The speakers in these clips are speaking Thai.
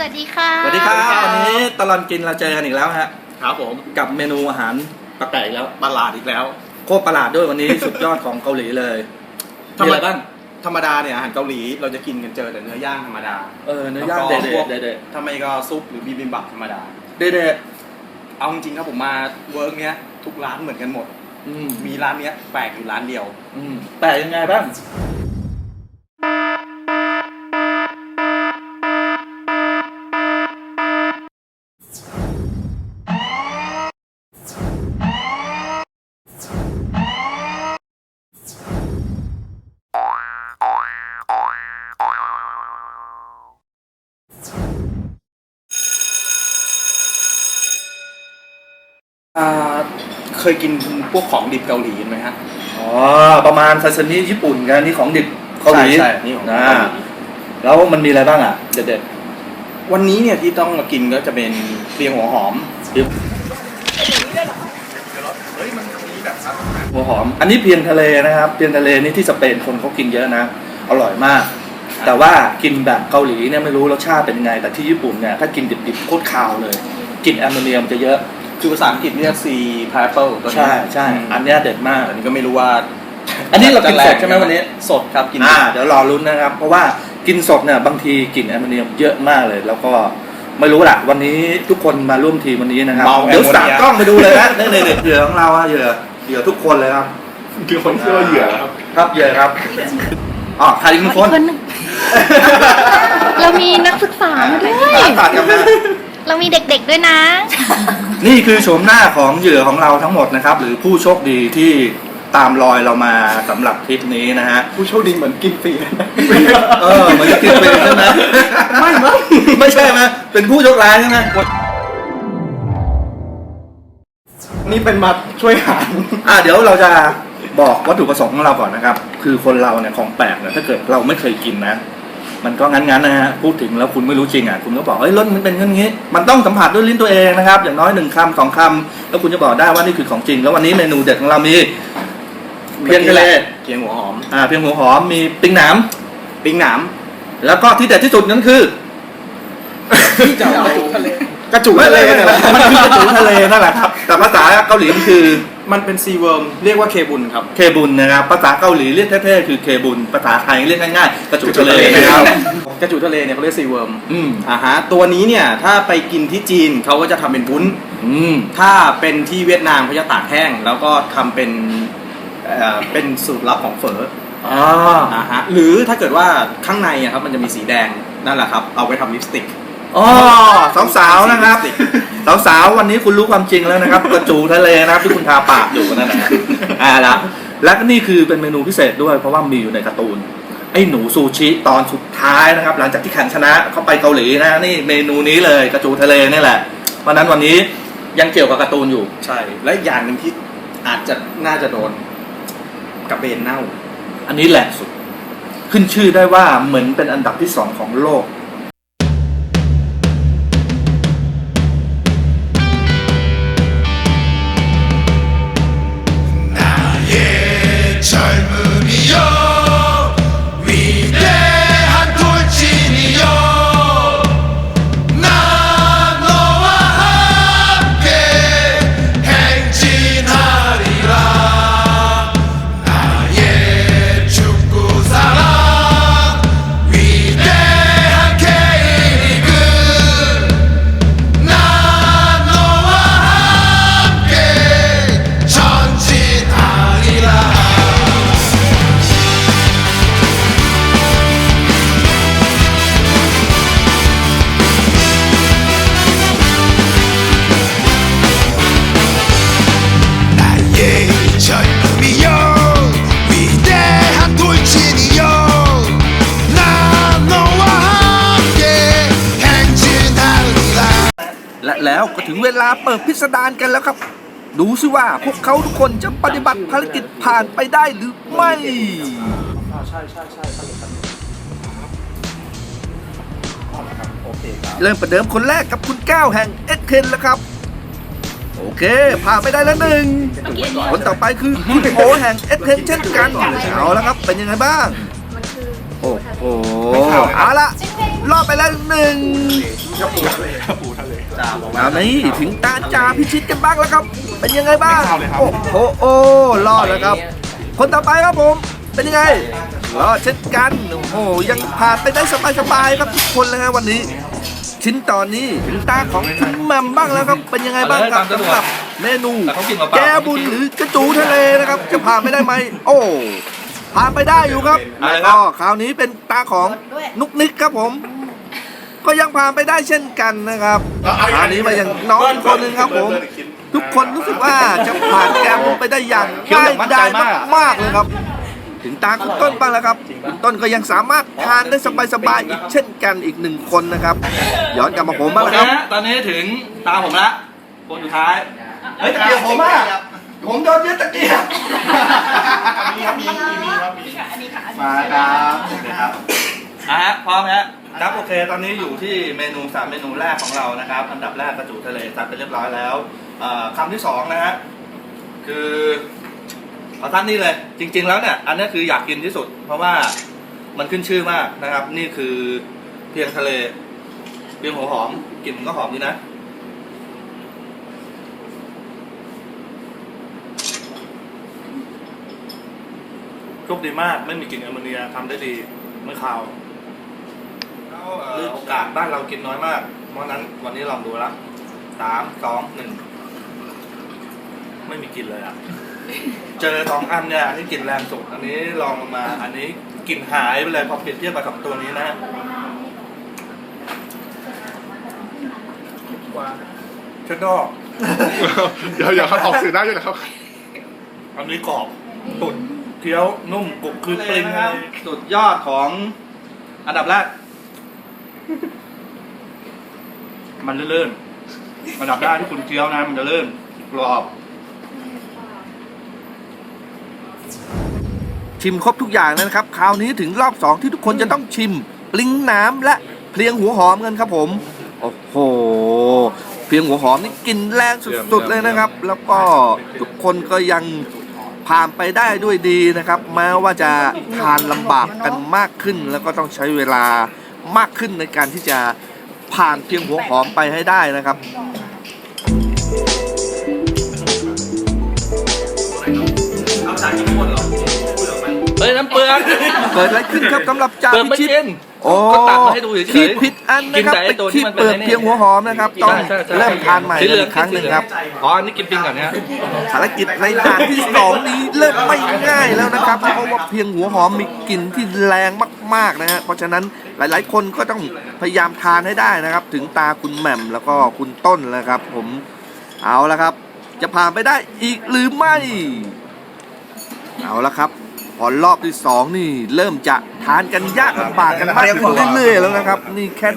สวัสดีค่ะสวัสดีครับวันนี้ตลอดกินเราเจอกันอีกแล้วฮะครับผมกับเมนูอาหารแปลกๆอีกแล้วประหลาดอีกแล้ว โคตรประหลาดด้วยวันนี้สุดยอดของเกาหลีเลยทำมีไมอะไรบ้างธรรมดาเนี่ยอาหารเกาหลีเราจะกินกันเจอแต่เนื้อย่างธรรมดาเออเนื้อย่างแล้วเด็ก็พวกดๆเด็ดถ้าไม่ก็ซุปหรือบิบิมบับธรรมดาๆเด็ดเอาจริงๆครับผมมาเวิร์กเนี้ยทุกร้านเหมือนกันหมดๆอืมมีร้านเนี้ยแปลกอยู่ร้านเดียวอืมแปลกยังไงบ้าง เคยกินพวกของดิบเกาหลีไหมฮะ อ๋อ ประมาณซาซิมิญี่ปุ่นกันนี่ของดิบเกาหลีใช่ใช่นี่ของนะเกาหลีแล้วมันมีอะไรบ้างอะ เด็ดวันนี้เนี่ยที่ต้องมากินก็จะเป็นเรียงหัวหอมๆดิบหัวหอม อันนี้เพียงทะเลนะครับ เพียงทะเลนี่ที่สเปนคนเขากินเยอะนะ อร่อยมาก แต่ว่ากินแบบเกาหลีเนี่ยไม่รู้รสชาติเป็นยังไง แต่ที่ญี่ปุ่นเนี่ยถ้ากินดิบๆโคตรคาวเลยกลิ่นแอมโมเนียมจะเยอะ คือภาษาอังกฤษเรียกซีพาร์เปิลตัวนี้ใช่ใช่อันเนี้ยเด็ดมาก อันนี้ก็ไม่รู้ว่าอันนี้เรากินสดใช่ไหมวันนี้สดครับกินอ่าเดี๋ยวรอลุ้นนะครับ เพราะว่ากินสดเนี่ยบางทีกลิ่นแอมโมเนียมเยอะมากเลย แล้วก็ไม่รู้แหละวันนี้ทุกคนมาร่วมทีมวันนี้นะครับเมาเดี๋ยวแอมโมสั่งเนียกล้องไปดูเลยนะนี่นี่เหยื่อของเราอะเหยื่อเหยื่อทุกคนเลยครับคือคนเชื่อว่าเหยื่อแล้วครับครับเหยื่อครับอ๋อใครอีกหนึ่งคนคนหนึ่งเรามีนักศึกษามาด้วยตัดกันมาเรามีเด็กๆด้วยนะ นี่คือโฉมหน้าของเหยื่อของเราทั้งหมดนะครับ หรือผู้โชคดีที่ตามรอยเรามาสำหรับทริปนี้นะฮะ ผู้โชคดีเหมือนกินฟรีนะเออเหมือนจะกินเป็นใช่ไหมไม่มั้งไม่ใช่ไหมเป็นผู้โชคร้ายใช่ไหมนี่เป็นมาช่วยหารอะเดี๋ยวเราจะบอกวัตถุประสงค์ของเราก่อนนะครับ คือคนเราเนี่ยของแปลกเนี่ยถ้าเกิดเราไม่เคยกินนะ มันก็งั้นๆนะฮะพูดถึงแล้วคุณไม่รู้จริงอะคุณก็บอกเอ้ยรสมันเป็นงั้นงี้มันต้องสัมผัสด้วยลิ้นตัวเองนะครับ อย่างน้อยหนึ่งคำสองคำแล้วคุณจะบอกได้ว่านี่คือของจริง แล้ววันนี้เมนูเด็ดของเรามีเพียงทะเลเพียงหัวหอมอ่าเพียงหัวหอมมีปิ้งหนามปิ้งหนามแล้วก็ที่เด็ดที่สุดนั่นคือที่จะเอากระจุทะเล กระจุไม่ทะเลไม่เนี่ยแหละมันคือกระจูทะเลนั่นแหละครับแต่ภาษาเกาหลีมันคือมันเป็นซีเวิร์มเรียกว่าเคบุนครับ เคบุนนะครับ ภาษาเกาหลีเรียกเท่ๆคือเคบุน ภาษาไทยเรียกง่ายๆกระจูทะเลนะครับ กระจุทะเลเนี่ยเขาเรียกซีเวิร์มอืมอ่าฮะ ตัวนี้เนี่ยถ้าไปกินที่จีนเขาก็จะทำเป็นวุ้น อืม ถ้าเป็นที่เวียดนามเขาจะตากแห้ง แล้วก็ทำเป็นเอ่อเป็นสูตรลับของเฝออ๋ออ่าฮะ หรือถ้าเกิดว่าข้างในอะครับมันจะมีสีแดงนั่นแหละครับ เอาไว้ทำลิปสติก อ๋อสาวๆนะครับสาวๆวันนี้คุณรู้ความจริงแล้วนะครับ กระจูทะเลนะครับที่คุณทาปากอยู่นั่นแหละอ่าละและนี่คือเป็นเมนูพิเศษด้วย เพราะว่ามีอยู่ในการ์ตูน ไอ้หนูซูชิตอนสุดท้ายนะครับ หลังจากที่แข่งชนะเขาไปเกาหลีนะนี่เมนูนี้เลยกระจูทะเลนี่แหละเพราะฉะนั้นวันนี้ยังเกี่ยวกับการ์ตูนอยู่ ใช่ และอีกอย่างหนึ่งที่อาจจะน่าจะโดนกระเบนเน่า อันนี้แหละสุด ขึ้นชื่อได้ว่าเหมือนเป็นอันดับที่สองของโลก และแล้วก็ถึงเวลาเปิดพิสดารกันแล้วครับ ดูซิว่าพวกเขาทุกคนจะปฏิบัติภารกิจผ่านไปได้หรือไม่ ใช่ใช่ใช่โอเคครับเริ่มประเดิมคนแรกกับคุณก้าวแห่งเอ็กเคนแล้วครับ โอเค ผ่านไปได้แล้วหนึ่งคนต่อไปคือคุณโอแห่งเอ็กเคนเช่นกันเอาแล้วครับ เป็นยังไงบ้าง โอ้โหเอาละ รอบไปแล้วหนึ่งคราวนี้ถึงตาจ่าพิชิตกันบ้างแล้วครับ เป็นยังไงบ้างโอ้โหโอ้รอดแล้วครับ คนต่อไปครับผม เป็นยังไงรอดเช่นกันโอ้โหยังผ่านไปได้สบายๆครับทุกคนเลยฮะวันนี้ ชิ้นตอนนี้ถึงตาของคุณแหม่มบ้างแล้วครับเป็นยังไงบ้างครับเอาเลยตามสะดวกสำหรับเมนูแต่เขากินเปล่าๆแกบุญหรือกระจูทะเลนะครับจะผ่านไปได้ไหมโอ้ผ่านไปได้อยู่ครับเอาเลยแล้วครับก็คราวนี้เป็นตาของนุกนิกครับผม ก็ยังผ่านไปได้เช่นกันนะครับคราวนี้มาอย่างน้องอีกคนหนึ่งครับผม ทุกคนรู้สึกว่าจะผ่านแกมบุญไปได้อย่างเคี้ยวอย่างมั่นใจง่ายมากมากๆเลยครับ ถึงตาคุณต้นบ้างแล้วครับคุณต้นก็ยังสามารถทานได้สบายๆอีกเช่นกันอีกหนึ่งคนนะครับ ย้อนกลับมาผมบ้างโอนะเคครับฮะตอนนี้ถึงตาผมละคนสุดท้ายเฮ้ยตะเกียบผมอะผมโดนยึดตะเกียบมาครับครับ อะฮะพร้อมฮะครับโอเค ตอนนี้อยู่ที่เมนูสามเมนูแรกของเรานะครับ อันดับแรกกระจูทะเลตัดไปเรียบร้อยแล้วเอ่อคำที่สองนะฮะคือเอาท่านนี่เลย จริง ๆ แล้วเนี่ยอันนี้คืออยากกินที่สุด เพราะว่ามันขึ้นชื่อมากนะครับ นี่คือเพียงทะเล เพียงหัวหอมกลิ่นมันก็หอมดีนะโชคดีมากไม่มีกลิ่นแอมโมเนียทำได้ดีไม่คาว แล้วเอ่อโอกาสบ้านเรากินน้อยมาก เพราะฉะนั้นวันนี้ลองดูละสามสองหนึ่งไม่มีกลิ่นเลยอะ เจอสองอันเนี่ยอันนี้กลิ่นแรงสุดอันนี้ลองลงมา อันนี้กลิ่นหายไปเลยพอเปรียบเทียบกับตัวนี้นะเชดดอกเดี๋ยวเดี๋ยวเขาออกสื่อได้ด้วยนะครับ อันนี้กรอบตุ่นเคี้ยวนุ่มกรุบคือปริงครับสุดยอดของอันดับแรก มันเลื่อนๆอันดับแรกที่คุณเคี้ยวนะ มันจะเลื่อนกรอบ ชิมครบทุกอย่างแล้วนะครับ คราวนี้ถึงรอบสองที่ทุกคนจะต้องชิมปลิงน้ำและเพลียงหัวหอมกันครับผม โอ้โห เพียงหัวหอมนี่กลินแรงสุดๆเลยนะครับ แล้วก็ทุกคนก็ยังผ่านไปได้ด้วยดีนะครับแม้ว่าจะทานลำบากกันมากขึ้น แล้วก็ต้องใช้เวลา มากขึ้นในการที่จะผ่านเพียงหัวหอมไปให้ได้นะครับเอาจากกี่คนเหรอพูดออกมาเฮ้ยน้ำเปลือกเกิดอะไรขึ้นครับสำหรับจ่าเปลือกพิไม่ชิต กิน โอ้ก็ตัดมาให้ดูเฉยๆขี้ผิดอันนะครับกินแต่ไอ้เป็นตัวที่ขี้มันเป็นเปลือกไอ้นี่เพียงหัวหอมนะครับ ต้องใช่ใช่เริ่มทานใหม่สีเหลืองอีกครั้งหนึ่งครับ อ๋ออันนี้กินปิงก่อนนะฮะภารกิจในด่านที่สองนี้เริ่มไม่ง่ายแล้วนะครับเพราะว่าเพียงหัวหอมมีกลิ่นที่แรงมากๆนะฮะเพราะฉะนั้น หลาย ๆ คนก็ต้องพยายามทานให้ได้นะครับ ถึงตาคุณแหม่มแล้วก็คุณต้นแล้วครับ ผมเอาละครับ จะผ่านไปได้อีกหรือไม่ เอาละครับพอรอบที่สองนี่เริ่มจะทานกันยากลำบากกันมากขึ้นเรื่อยๆแล้วนะครับ นี่แค่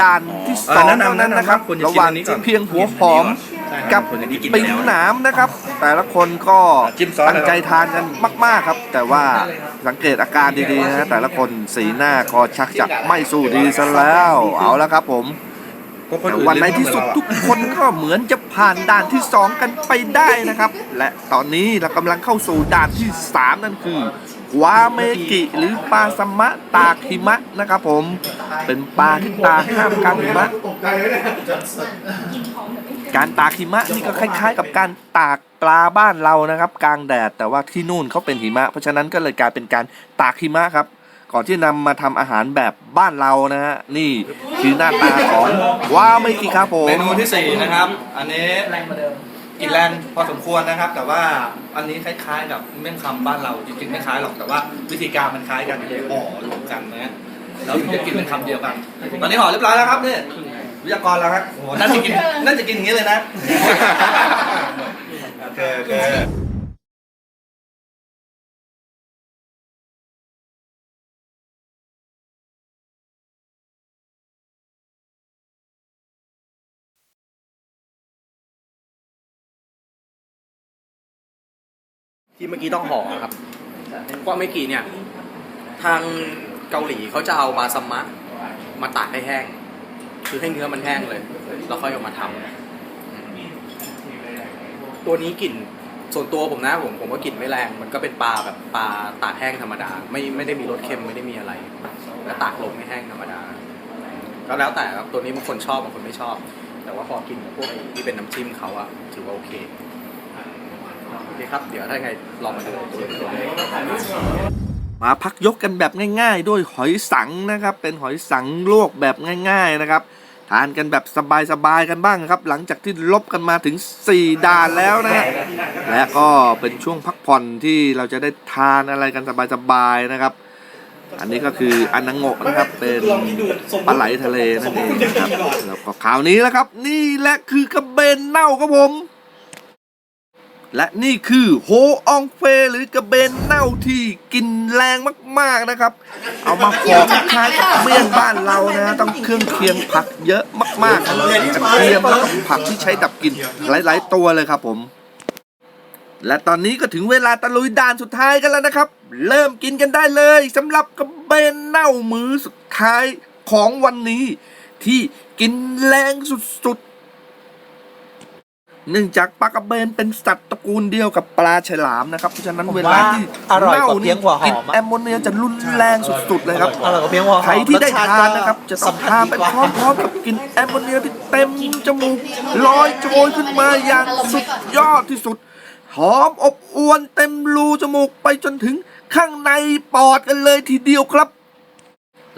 ด่านที่สองเท่านั้นนะครับระหว่างเพียงหัวหอม กับปิงหนามนะครับ แต่ละคนก็ตั้งใจทานกันมาก ๆครับ แต่ว่าสังเกตอาการดีๆนะแต่ละคนสีหน้าก็ชักจะไม่สู้ดีซะแล้ว เอาละครับผมแต่วันในที่สุดทุกคนก็เหมือนจะผ่านด่านที่ 2 กันไปได้นะครับ และตอนนี้เรากำลังเข้าสู่ด่านที่ 3 นั่นคือวาเมกิหรือปลาสมะตากหิมะนะครับผมเป็นปลาที่ตากห้ามกลางหิมะ การตากหิมะนี่ก็คล้าย ๆ กับการตากปลาบ้านเรานะครับ กลางแดดแต่ว่าที่นู่นเขาเป็นหิมะ เพราะฉะนั้นก็เลยกลายเป็นการตากหิมะครับ ก่อนที่นำมาทำอาหารแบบบ้านเรานะฮะนี่คือหน้าตาของวาเมกิครับผมเมนูที่สี่นะครับ อันนี้กินแรงพอสมควรนะครับ แต่ว่าอันนี้คล้ายๆกับเมี่ยงคำบ้านเราจริงๆไม่คล้ายหรอกแต่ว่าวิธีการมันคล้ายกันห่อรวมกันนะแล้วถึงจะกินเป็นคำเดียวกัน ตอนนี้ห่อเรียบร้อยแล้วครับเนี่ย วิทยากรแล้วครับโอ้โหน่าจะกินน่าจะกินอย่างนี้เลยนะ โอเคโอเคที่เมื่อกี้ต้องห่อครับกว่าเมื่อกี้เนี่ย ทางเกาหลีเขาจะเอาปลาซัมมะมาตากให้แห้ง คือให้เนื้อมันแห้งเลยแล้วค่อยเอามาทำตัวนี้กลิ่นส่วนตัวผมนะผมผมว่ากลิ่นไม่แรง มันก็เป็นปลาแบบปลาตากแห้งธรรมดา ไม่ไม่ได้มีรสเค็มไม่ได้มีอะไรแล้วตากลมให้แห้งธรรมดาก็แล้วแต่ครับตัวนี้บางคนชอบบางคนไม่ชอบ แต่ว่าพอกินกับพวกไอ้ที่เป็นน้ำจิ้มเขาอะถือว่าโอเคโอเคครับ เดี๋ยวถ้าไงลองมาดูตัวนี้ มาพักยกกันแบบง่ายๆ ด้วยหอยสังนะครับ เป็นหอยสังลวกแบบง่าย ๆนะครับ ทานกันแบบสบายๆกันบ้างครับ หลังจากที่ลบกันมาถึง 4 ด่านแล้วนะฮะและก็เป็นช่วงพักผ่อนที่เราจะได้ทานอะไรกันสบายๆนะครับ อันนี้ก็คืออันนังโงะนะครับ เป็นปลาไหลทะเลนั่นเองครับแล้วก็ข่าวนี้แล้วครับ นี่แหละคือกระเบนเน่าครับผม และนี่คือโฮอองเฟหรือกระเบนเน่าที่กินแรงมากๆนะครับ เอามาขอคล้ายๆกับเมี่ยงบ้านเรานะ ต้องเครื่องเคียงผักเยอะมากๆทั้งกระเทียมแล้วก็ผักที่ใช้ดับกลิ่นหลายๆตัวเลยครับผม และตอนนี้ก็ถึงเวลาตะลุยด่านสุดท้ายกันแล้วนะครับ เริ่มกินกันได้เลยสำหรับกระเบนเน่ามื้อสุดท้ายของวันนี้ ที่กินแรงสุดๆ เนื่องจากปลากระเบนเป็นสัตว์ตระกูลเดียวกับปลาฉลามนะครับ เพราะฉะนั้นเวลาที่อร่อยกว่าเน่าเพี้ยงหัวหอมกลิ่นอะแอมโมเนียจะรุนแรงสุดๆเลยครับอร่อยกว่าเพียงหัวหอมใครที่ได้สชติทานนะครับ จะต้องทานไปพร้อมๆกับกลิ่นแอมโมเนียที่เต็มจมูกลอยโชยขึ้นมาอย่างสุดยอดที่สุดหอมอบอวนเต็มรูจมูกไปจนถึงข้างในปอดกันเลยทีเดียวครับ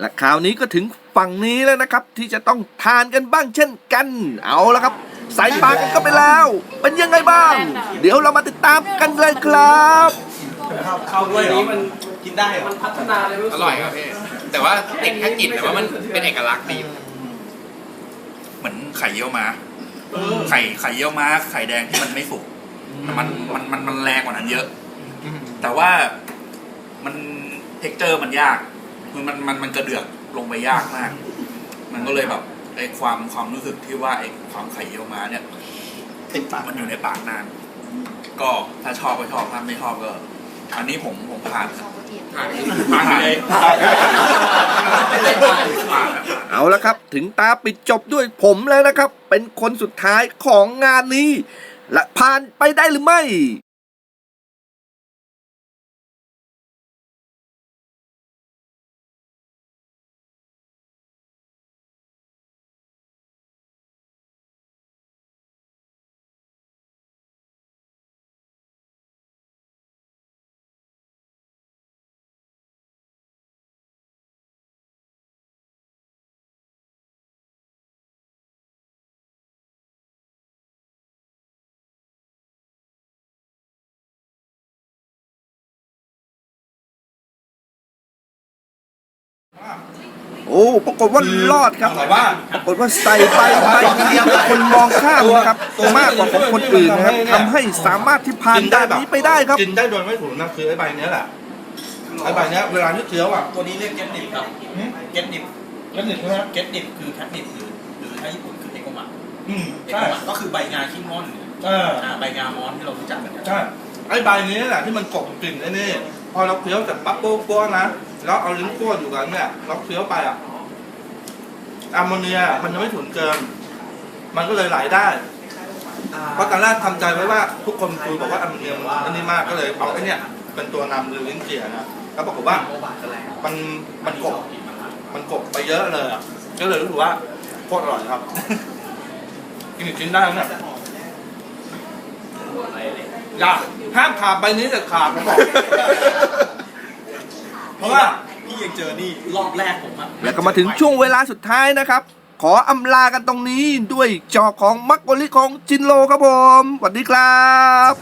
และคราวนี้ก็ถึงฝั่งนี้แล้วนะครับ ที่จะต้องทานกันบ้างเช่นกัน เอาละครับ ใส่ปากกันก็ไปแล้ว เป็นยังไงบ้าง เดี๋ยวเรามาติดตามกันเลยครับข้าวด้วยนี้มันกินได้เหรออร่อยครับพี่แต่ว่าติดแค่กลิ่นแต่ว่ามันเป็นเอกลักษณ์ดีเหมือนไข่เยี่ยวม้าไข่ไข่เยี่ยวม้าไข่แดงที่มันไม่สุกมันมันมันมันแรงกว่านั้นเยอะ แต่ว่ามันเท็กเจอร์มันยากคือมันมันมันกระเดือกลงไปยากมาก มันก็เลยแบบ ไอ้ความความรู้สึกที่ว่าไอ้ความไข่เยี่ยวม้าเนี่ยติดปากมันอยู่ในปากนาน ก็ถ้าชอบก็ชอบถ้าไม่ชอบก็ อันนี้ผมผมผ่านครับผ่านผ่านเลยผ่านผ่านเอาละครับ ถึงตาปิดจบด้วยผมแล้วนะครับ เป็นคนสุดท้ายของงานนี้ และผ่านไปได้หรือไม่ โอ้ปรากฏว่ารอดครับแต่ว่าปรากฏว่าใส่ไปไปเดียวคนมองข้ามนะครับมากกว่าของคนอื่นนะครับทำให้สามารถที่ผ่านด่านนี้ไปได้ครับ กินได้โดยไม่ถูกนะคือไอ้ใบเนี้ยแหละไอ้ใบเนี้ยเวลาที่เคี้ยวอะ ตัวนี้เรียกเก็ตดิบครับเก็ตดิบ แล้วหนึ่งใช่ไหมเก็ตดิบคือแคทดิบหรือหรือถ้าญี่ปุ่นคือเอโกมะอืมเอใช่โกมะก็คือใบงาขี้ม่อนเอออ่าใบงามอนที่เรารู้จักกันใช่ไอ้ใบนี้แหละที่มันกลบกลิ่นไอ้นี่ พอเราเคี้ยวเสร็จปั๊บโป๊ะโป๊ะนะแล้วเอาลิ้นกั้วอยู่กันเนี่ยเราเคี้ยวไปอะแอมโมเนียมันจะไม่ถุนเกิน มันก็เลยไหลได้เพราะตอนแรกทำใจไว้ว่าทุกคนคุยบอกว่าแอมโมเนียมันอันนี้มากก็เลยเอาไอ้เนี่ยเป็นตัวนำหรือลิ้นเจียนะแล้วปรากฏว่ามันมันกบมันกบไปเยอะเลยก็เลยรู้สึกว่าโคตรอร่อยครับ กินอีกชิ้นได้แล้วเนี่ย อย่าห้ามขาดใบนี้เด็ดขาดผมบอกเพราะว่าพี่ยังเจอนี่รอบแรกผมอะแล้วก็มาถึงช่วงเวลาสุดท้ายนะครับ ขออำลากันตรงนี้ด้วยจอของมักโกลิของจินโลครับผมสวัสดีครับ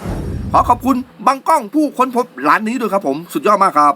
ขอขอบคุณบังกล้องผู้ค้นพบร้านนี้ด้วยครับผม สุดยอดมากครับ